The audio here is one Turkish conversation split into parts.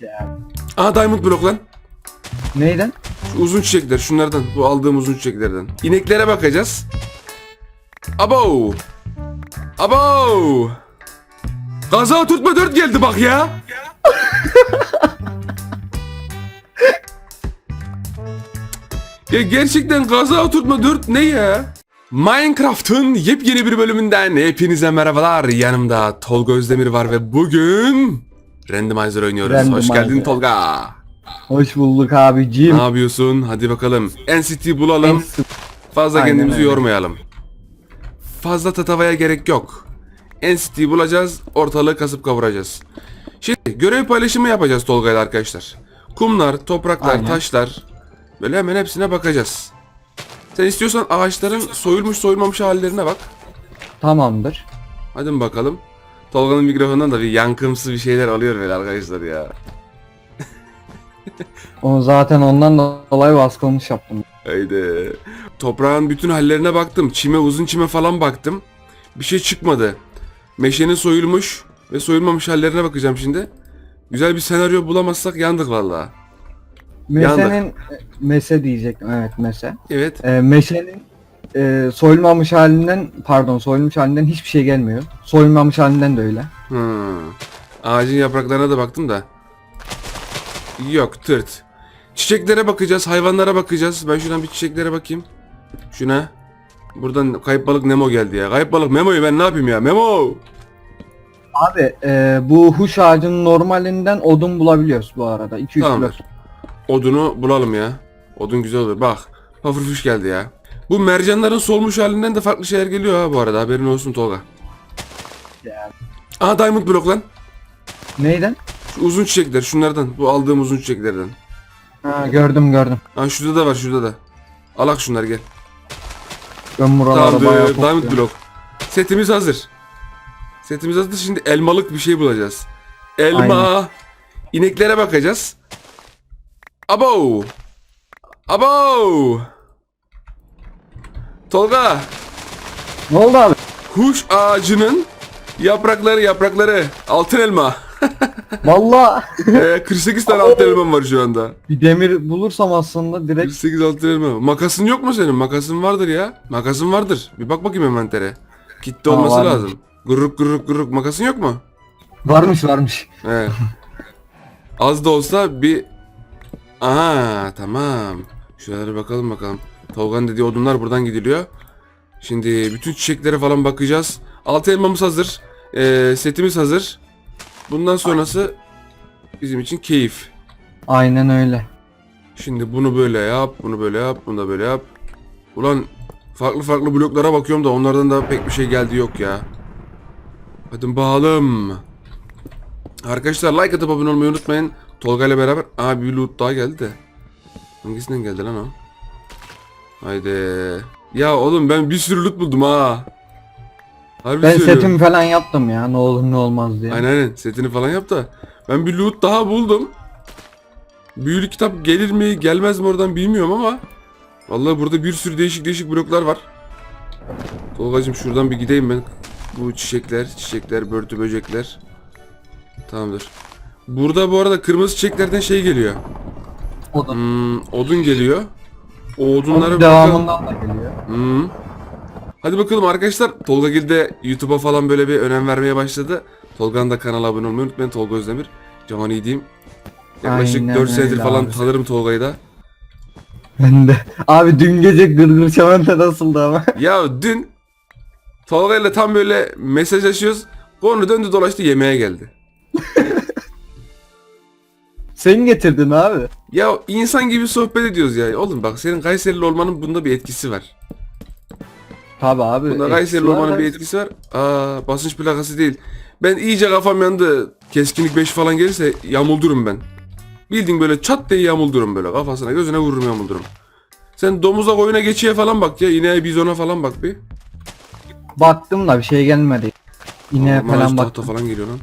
Ya. Aa diamond block lan. Neyden? Şu uzun çiçekler şunlardan. Bu aldığım uzun çiçeklerden. İneklere bakacağız. Abo. Abo. Kaza tutma 4 geldi bak ya. ya gerçekten kaza oturtma 4 ne ya? Minecraft'ın yepyeni bir bölümünden hepinize merhabalar. Yanımda Tolga Özdemir var ve bugün Randomizer oynuyoruz. Hoş Randomizer. geldin Tolga. Hoş bulduk abicim. Ne yapıyorsun? Hadi bakalım. NCT bulalım. Fazla Aynen kendimizi öyle. yormayalım. Fazla tatavaya gerek yok. NCT bulacağız, ortalığı kasıp kavuracağız. Şimdi görev paylaşımı yapacağız Tolga ile arkadaşlar. Kumlar, topraklar, Aynen. taşlar. Böyle hemen hepsine bakacağız. Sen istiyorsan ağaçların soyulmuş soyulmamış hallerine bak. Tamamdır. Hadi bakalım. Tolga'nın mikrofonundan da bir yankımsı bir şeyler alıyor böyle arkadaşlar ya. Onu zaten ondan dolayı baskılmış yaptım. Haydi. Toprağın bütün hallerine baktım. Çime, uzun çime falan baktım. Bir şey çıkmadı. Meşenin soyulmuş ve soyulmamış hallerine bakacağım şimdi. Güzel bir senaryo bulamazsak yandık vallahi. Mesenin mese diyecektim evet mese. Evet. Ee, meşenin e, soyulmamış halinden pardon soyulmuş halinden hiçbir şey gelmiyor. Soyulmamış halinden de öyle. Hmm. Ağacın yapraklarına da baktım da. Yok tırt. Çiçeklere bakacağız, hayvanlara bakacağız. Ben şuradan bir çiçeklere bakayım. Şuna. Buradan kayıp balık Nemo geldi ya. Kayıp balık Memo'yu ben ne yapayım ya? Memo! Abi e, bu huş ağacının normalinden odun bulabiliyoruz bu arada. 2-3 blok. Tamamdır. Odunu bulalım ya. Odun güzel olur. Bak. Pufferfish geldi ya. Bu mercanların solmuş halinden de farklı şeyler geliyor ha bu arada. Haberin olsun Tolga. Ya. Aha diamond block lan. Neyden? Şu uzun çiçekler şunlardan. Bu aldığım uzun çiçeklerden. Ha, gördüm gördüm. Ha şurada da var şurada da. Alak şunlar gel. Ben buralara bayağı Tamamdır. Diamond topluyorum. block. Setimiz hazır. Setimiz hazır. Şimdi elmalık bir şey bulacağız. Elma. İneklere bakacağız. Abo. Abo. Tolga. Ne oldu abi? Huş ağacının yaprakları yaprakları. Altın elma. Valla Ee, 48 tane altın elmam var şu anda. bir demir bulursam aslında direkt 48 altın elma. Makasın yok mu senin? Makasın vardır ya. Makasın vardır. Bir bak bakayım envantere. Kitle olması varmış. lazım. Gururuk gururuk gururuk. Makasın yok mu? varmış varmış. He. Az da olsa bir... Aha tamam. Şuralara bakalım bakalım. Tolga'nın dediği odunlar buradan gidiliyor. Şimdi bütün çiçeklere falan bakacağız. Altı elmamız hazır. Ee, setimiz hazır. Bundan sonrası bizim için keyif. Aynen öyle. Şimdi bunu böyle yap, bunu böyle yap, bunu da böyle yap. Ulan farklı farklı bloklara bakıyorum da onlardan da pek bir şey geldi yok ya. Hadi bakalım. Arkadaşlar like atıp abone olmayı unutmayın. Tolga ile beraber Aa bir loot daha geldi de. Hangisinden geldi lan o? Haydi. Ya oğlum ben bir sürü loot buldum ha. Harbi Ben söylüyorum. setimi falan yaptım ya ne olur ne olmaz diye. Aynen aynen setini falan yap da. Ben bir loot daha buldum. Büyülü kitap gelir mi gelmez mi oradan bilmiyorum ama. Vallahi burada bir sürü değişik değişik bloklar var. Tolgacığım şuradan bir gideyim ben. Bu çiçekler, çiçekler, börtü böcekler. Tamamdır. Burada bu arada kırmızı çiçeklerden şey geliyor. O da Hmm, odun geliyor. O odunlara Onun devamından da geliyor. Hmm. Hadi bakalım arkadaşlar. Tolga Gil de YouTube'a falan böyle bir önem vermeye başladı. Tolga'nın da kanala abone olmayı unutmayın. Tolga Özdemir. Caman iyi diyeyim. Yaklaşık Aynen 4 senedir öyle falan abi. tanırım Tolga'yı da. Ben de. Abi dün gece gırgır çamanta nasıldı ama. Ya dün Tolga ile tam böyle mesajlaşıyoruz. Konu döndü dolaştı yemeğe geldi. Sen getirdin abi. Ya insan gibi sohbet ediyoruz ya. Oğlum bak senin Kayserili olmanın bunda bir etkisi var. Tabi abi. Bunda Kayserili olmanın bir etkisi var. Aa basınç plakası değil. Ben iyice kafam yandı. Keskinlik 5 falan gelirse yamuldurum ben. Bildiğin böyle çat diye yamuldurum böyle. Kafasına gözüne vururum yamuldurum. Sen domuza koyuna geçiye falan bak ya. ineğe bizona falan bak bir. Baktım da bir şey gelmedi. Yine Aa, falan bak. falan geliyor lan.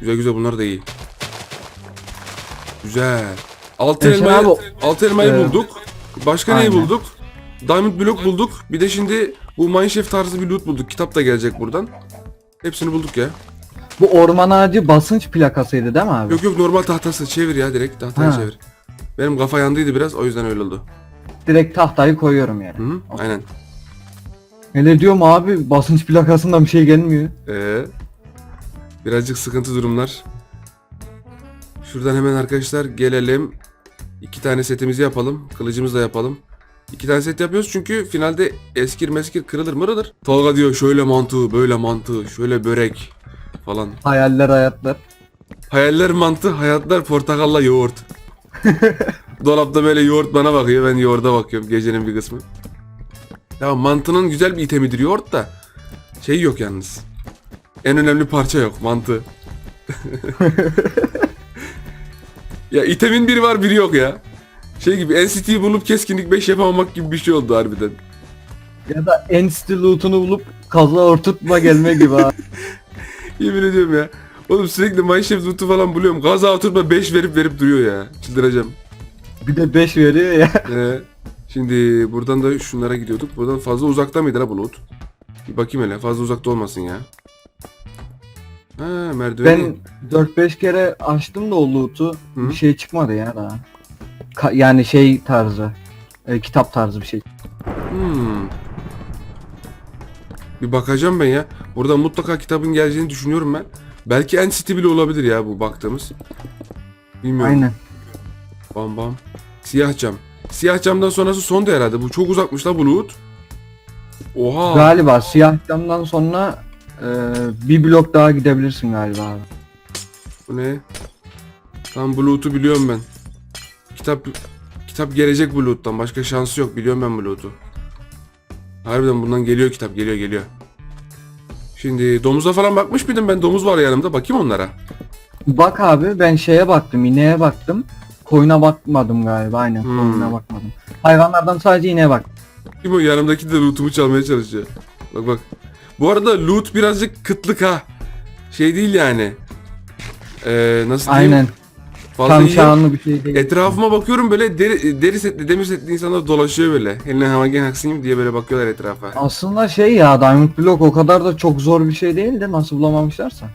Güzel güzel bunlar da iyi. Güzel. Altın Yaşar elmayı, abi, altın elmayı e, bulduk. Başka neyi aynen. bulduk? Diamond block bulduk. Bir de şimdi bu Mineshaft tarzı bir loot bulduk. Kitap da gelecek buradan. Hepsini bulduk ya. Bu orman ağacı basınç plakasıydı değil mi abi? Yok yok normal tahtası çevir ya direkt tahtayı Ha. çevir. Benim kafa yandıydı biraz o yüzden öyle oldu. Direkt tahtayı koyuyorum yani. Hı -hı, aynen. Hele diyorum abi basınç plakasından bir şey gelmiyor. Ee, birazcık sıkıntı durumlar. Şuradan hemen arkadaşlar gelelim. İki tane setimizi yapalım. Kılıcımızı da yapalım. İki tane set yapıyoruz çünkü finalde eskir meskir kırılır mırılır. Tolga diyor şöyle mantığı böyle mantığı şöyle börek falan. Hayaller hayatlar. Hayaller mantı hayatlar portakalla yoğurt. Dolapta böyle yoğurt bana bakıyor ben yoğurda bakıyorum gecenin bir kısmı. Ya mantının güzel bir itemidir yoğurt da şey yok yalnız. En önemli parça yok mantı. ya itemin biri var biri yok ya. Şey gibi NCT'yi bulup keskinlik 5 yapamamak gibi bir şey oldu harbiden. Ya da Enstitü loot'unu bulup kaza ortutma gelme gibi abi. Yemin ediyorum ya. Oğlum sürekli Mineshaft loot'u falan buluyorum. Gaza oturma 5 verip verip duruyor ya. Çıldıracağım. Bir de 5 veriyor ya. Ee, şimdi buradan da şunlara gidiyorduk. Buradan fazla uzakta mıydı la bu loot? Bir bakayım hele. Fazla uzakta olmasın ya. Ha merdiveni. Ben 4-5 kere açtım da o loot'u. Hı. Bir şey çıkmadı ya daha. Ka- yani şey tarzı. e, kitap tarzı bir şey. Hmm. Bir bakacağım ben ya. Burada mutlaka kitabın geleceğini düşünüyorum ben. Belki NCT bile olabilir ya bu baktığımız. Bilmiyorum. Aynen. Bam bam. Siyah cam. Siyah camdan sonrası son da herhalde. Bu çok uzakmış la bu loot. Oha. Galiba siyah camdan sonra e, bir blok daha gidebilirsin galiba abi. Bu ne? Tam bu loot'u biliyorum ben. Kitap kitap gelecek bu loot'tan. Başka şansı yok. Biliyorum ben bu loot'u. Harbiden bundan geliyor kitap. Geliyor geliyor. Şimdi domuza falan bakmış mıydım ben? Domuz var yanımda. Bakayım onlara. Bak abi ben şeye baktım ineğe baktım. Koyuna bakmadım galiba aynen Hmm. koyuna bakmadım. Hayvanlardan sadece ineğe bak. Kim o yanımdaki de loot'umu çalmaya çalışıyor. Bak bak. Bu arada loot birazcık kıtlık ha. Şey değil yani. Ee, nasıl diyeyim? Aynen. Fazla Tam iyi- bir şey değil. Etrafıma bakıyorum böyle deri, deri setli, demir setli insanlar dolaşıyor böyle. Eline havagen haksıyım diye böyle bakıyorlar etrafa. Aslında şey ya Diamond Block o kadar da çok zor bir şey değil de nasıl bulamamışlarsa.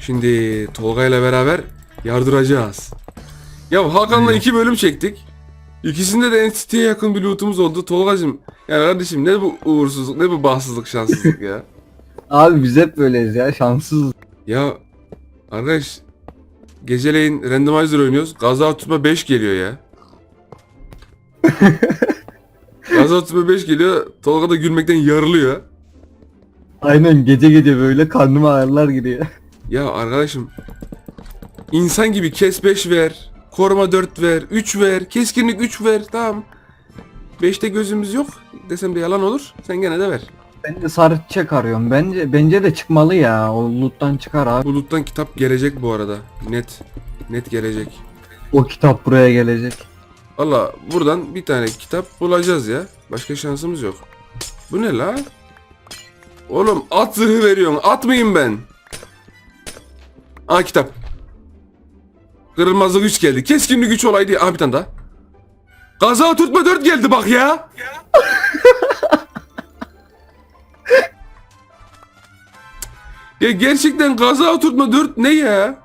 Şimdi Tolga ile beraber yardıracağız. Ya Hakan'la iki bölüm çektik. İkisinde de NCT'ye yakın bir lootumuz oldu. Tolgacım yani kardeşim ne bu uğursuzluk ne bu bahtsızlık şanssızlık ya. Abi biz hep böyleyiz ya şanssız. Ya arkadaş geceleyin randomizer oynuyoruz. Gaza tutma 5 geliyor ya. Gaza tutma 5 geliyor. Tolga da gülmekten yarılıyor. Aynen gece gece böyle karnıma ağrılar giriyor. Ya arkadaşım insan gibi kes 5 ver. Koruma 4 ver. 3 ver. Keskinlik 3 ver. Tamam. 5'te gözümüz yok. Desem de yalan olur. Sen gene de ver. Ben de sarı çiçek arıyorum. Bence bence de çıkmalı ya. O loot'tan çıkar abi. Buluttan kitap gelecek bu arada. Net. Net gelecek. O kitap buraya gelecek. Valla buradan bir tane kitap bulacağız ya. Başka şansımız yok. Bu ne la? Oğlum at zırhı veriyorsun. At mıyım ben? Aa kitap. Kırılmazlık 3 geldi. Keskinlik 3 olaydı. Aa bir tane daha. Gaza tutma 4 geldi bak ya. ya gerçekten gaza oturtma 4 ne ya?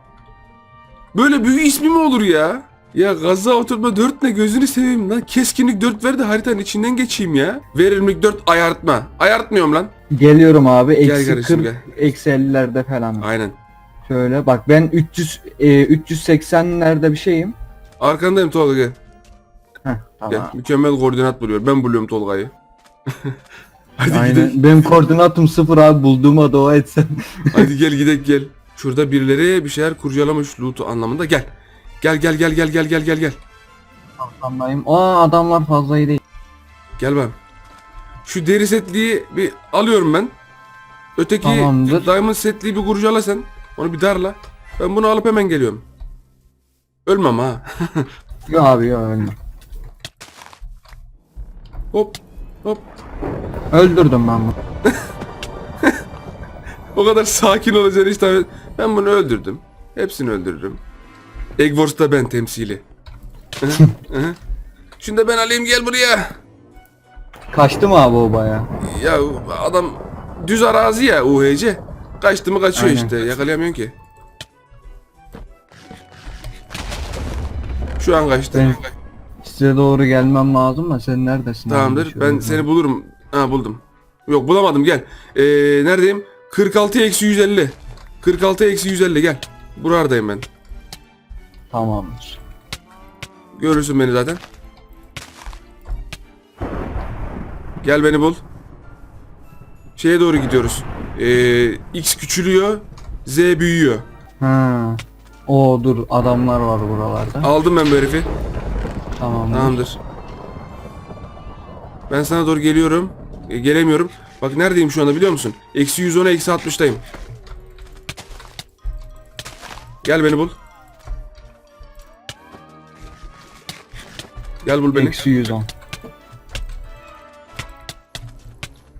Böyle büyük ismi mi olur ya? Ya gaza oturma 4 ne gözünü seveyim lan. Keskinlik 4 ver de haritanın içinden geçeyim ya. Verimlilik 4 ayartma. Ayartmıyorum lan. Geliyorum abi. Gel Eksi kardeşim, 40, eksi 50'lerde falan. Aynen. Şöyle bak ben 300 e, 380'lerde bir şeyim. Arkandayım Tolga gel. Heh, Gel. tamam. Mükemmel koordinat buluyor. Ben buluyorum Tolga'yı. Hadi gidelim. Aynen. Benim koordinatım sıfır abi bulduğuma dua etsen. Hadi gel gidek gel. Şurada birileri bir şeyler kurcalamış loot'u anlamında. Gel. Gel gel gel gel gel gel gel gel. Anlayayım. Aa adamlar fazla iyi değil. Gel ben. Şu deri setliği bir alıyorum ben. Öteki Tamamdır. diamond setliği bir kurcala sen. Onu bir darla. Ben bunu alıp hemen geliyorum. Ölmem ha. Yok abi yok ölme. hop hop. Öldürdüm ben bunu. O kadar sakin olacağını hiç tahmin Ben bunu öldürdüm. Hepsini öldürürüm. Egg Wars'ta ben temsili. Şunu da ben alayım gel buraya. Kaçtı mı abi o baya? Ya adam düz arazi ya UHC. Kaçtı mı kaçıyor Aynen. işte. Yakalayamıyorsun ki. Şu an kaçtı. Ben size doğru gelmem lazım da sen neredesin? Tamamdır. Ben seni bulurum. Ha buldum. Yok bulamadım gel. Ee, neredeyim? 46 eksi 150. 46 eksi 150 gel. Buradayım ben. Tamamdır. Görürsün beni zaten. Gel beni bul. Şeye doğru gidiyoruz. Ee, X küçülüyor. Z büyüyor. Ha. O dur adamlar var buralarda. Aldım ben bu herifi. Tamamdır. Tamamdır. Ben sana doğru geliyorum. E, gelemiyorum. Bak neredeyim şu anda biliyor musun? Eksi 110'a eksi 60'tayım. Gel beni bul. Gel bul beni. Eksi 110.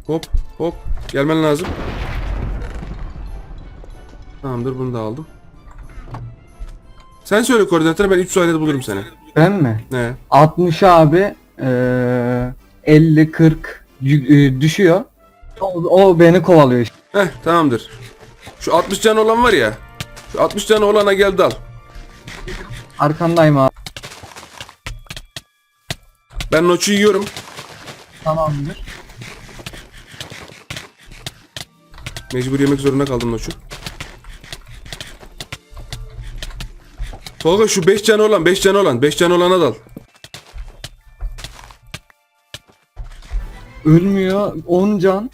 Hop hop. Gelmen lazım. Tamamdır bunu da aldım. Sen söyle koordinatları ben 3 saniyede bulurum seni. Ben mi? Ne? 60 abi eee 50 40 yü- e, düşüyor. O, o beni kovalıyor. işte. Heh tamamdır. Şu 60 canı olan var ya. Şu 60 canı olana gel dal. Arkandayım abi. Ben noçu yiyorum. Tamamdır. Mecbur yemek zorunda kaldım noçu. Tolga şu 5 canı olan 5 canı olan 5 canı olana dal. Ölmüyor 10 can.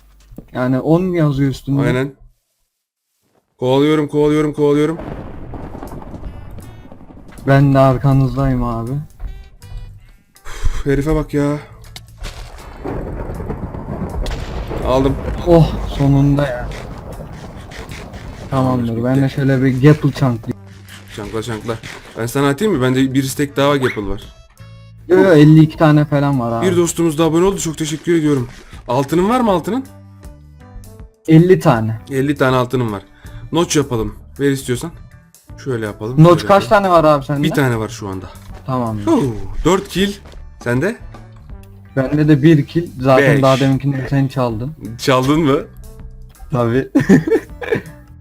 Yani 10 yazıyor üstünde. Aynen. Kovalıyorum kovalıyorum kovalıyorum. Ben de arkanızdayım abi. Üf, herife bak ya. Aldım. Oh sonunda ya. Tamamdır. Ben de şöyle bir gapple chunk. Çankla çankla. Ben sana atayım mı? Bende bir istek daha var Gapple var. Yo yo 52 tane falan var abi. Bir dostumuz da abone oldu. Çok teşekkür ediyorum. Altının var mı altının? 50 tane. 50 tane altınım var. Notch yapalım. Ver istiyorsan. Şöyle yapalım. Notch şöyle kaç yapalım. tane var abi sende? Bir tane var şu anda. Tamamdır. Oo, 4 kill. Sende? Bende de 1 kill. Zaten Beş. daha deminkini sen çaldın. Çaldın mı? Tabi.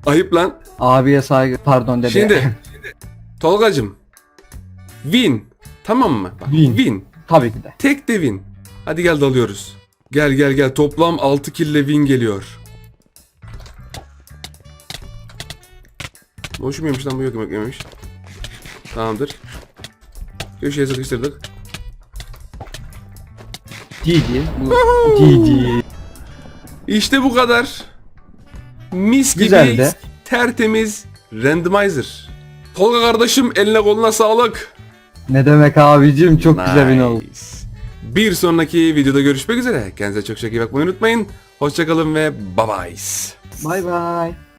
Ayıp lan. Abiye saygı. Pardon dede. Şimdi Tolgacım. Win. Tamam mı? Bak, Win. win. Tabii ki de. Tek de win. Hadi gel dalıyoruz. Gel gel gel. Toplam 6 kill ile win geliyor. Boşum yemiş lan bu yok yemek yememiş. Tamamdır. Köşeye sıkıştırdık. GG. Bu GG. İşte bu kadar. Mis gibi Güzeldi. tertemiz randomizer. Tolga kardeşim eline koluna sağlık. Ne demek abicim çok güzel bir oldu. Nice. Bir sonraki videoda görüşmek üzere. Kendinize çok çok iyi bakmayı unutmayın. Hoşçakalın ve bye bye. Bay bay.